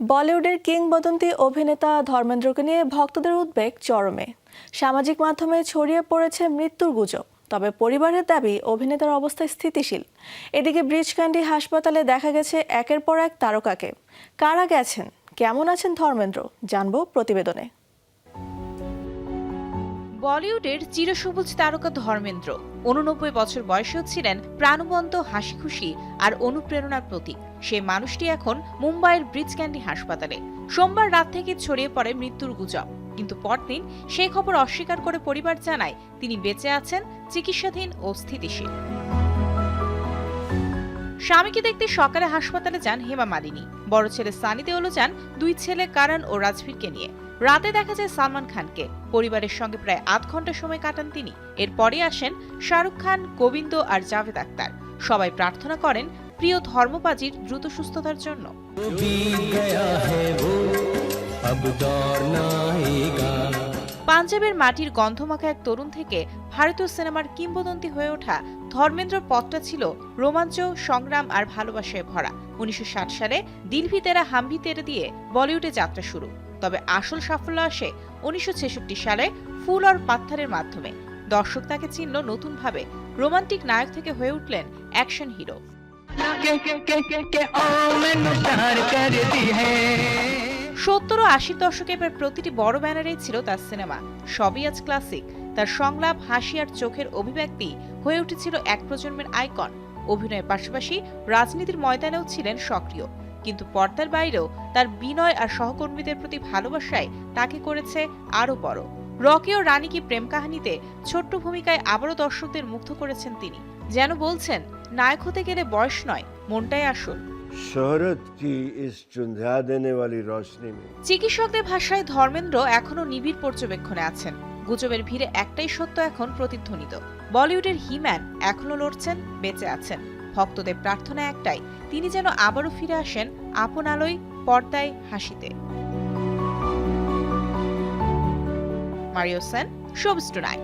বলিউডের কিংবদন্তি অভিনেতা ধর্মেন্দ্রকে নিয়ে ভক্তদের উদ্বেগ চরমে। সামাজিক মাধ্যমে ছড়িয়ে পড়েছে মৃত্যুর গুজব, তবে পরিবারের দাবি অভিনেতার অবস্থা স্থিতিশীল। এদিকে ব্রিজকান্ডি হাসপাতালে দেখা গেছে একের পর এক তারকাকে। কারা গেছেন? কেমন আছেন ধর্মেন্দ্র? জানব প্রতিবেদনে। বলিউডের চিরসবুজ তারকা ধর্মেন্দ্র। উননব্বই বছর বয়সেও ছিলেন প্রাণবন্ত হাসি খুশি আর অনুপ্রেরণার প্রতীক। সেই মানুষটি এখন মুম্বাইয়ের ব্রিজ ক্যান্ডি হাসপাতালে। সোমবার রাত থেকে ছড়িয়ে পড়ে মৃত্যুর গুজব। কিন্তু পরদিন সেই খবর অস্বীকার করে পরিবার জানায় তিনি বেঁচে আছেন, চিকিৎসাধীন ও স্থিতিশীল। স্বামীকে দেখতে সকালে হাসপাতালে যান হেমা মালিনী। বড় ছেলে সানি দেওলও যান দুই ছেলে কারণ ও রাজভীরকে নিয়ে। রাতে দেখা যায় সালমান খানকে। পরিবারের সঙ্গে প্রায় আধ ঘণ্টা সময় কাটান তিনি। এরপরে আসেন শাহরুখ খান গোবিন্দ আর জাভেদ আক্তার। সবাই প্রার্থনা করেন প্রিয় ধর্মপাজির দ্রুত সুস্থতার জন্য। পাঞ্জাবের মাটির গন্ধমাখা এক তরুণ থেকে ভারতীয় সিনেমার কিংবদন্তি হয়ে ওঠা ধর্মেন্দ্র পথটা ছিল রোমাঞ্চ সংগ্রাম আর ভালোবাসায় ভরা। উনিশশো ষাট সালে দিলভি তেরা হাম্ভি তেরে দিয়ে বলিউডে যাত্রা শুরু। তবে আসল সাফল্য আসে উনিশশো ছেষট্টি সালে ফুল আর পাত্থারের মাধ্যমে। দর্শক তাকে চিনল নতুনভাবে। রোমান্টিক নায়ক থেকে হয়ে উঠলেন অ্যাকশন হিরো। সত্তর আশি আশির দশকে প্রায় প্রতিটি বড় ব্যানারেই ছিল তার সিনেমা। সবই আজ ক্লাসিক। তার সংলাপ হাসি আর চোখের অভিব্যক্তি হয়ে উঠেছিল এক প্রজন্মের আইকন। অভিনয়ের পাশাপাশি রাজনীতির ময়দানেও ছিলেন সক্রিয়। কিন্তু পর্দার বাইরেও তার বিনয় আর সহকর্মীদের প্রতি ভালোবাসায় তাকে করেছে আরও বড়। রকি ও রানী কি প্রেম কাহিনীতে ছোট্ট ভূমিকায় আবারও দর্শকদের মুগ্ধ করেছেন তিনি? যেন বলছেন নায়ক হতে গেলে বয়স নয় মনটাই আসল। শহরত কি ইস চুন্ধা দেনে রোশনি মে। চিকিৎসকদের ভাষায় ধর্মেন্দ্র এখনও নিবিড় পর্যবেক্ষণে আছেন। গুজবের ভিড়ে একটাই সত্য এখন প্রতিধ্বনিত। বলিউডের হিম্যান এখনও লড়ছেন বেঁচে আছেন। ভক্তদের প্রার্থনা একটাই, তিনি যেন আবারও ফিরে আসেন আপন আলোয় পর্দায় হাসিতে। মারিওসেন সেন টুনাইট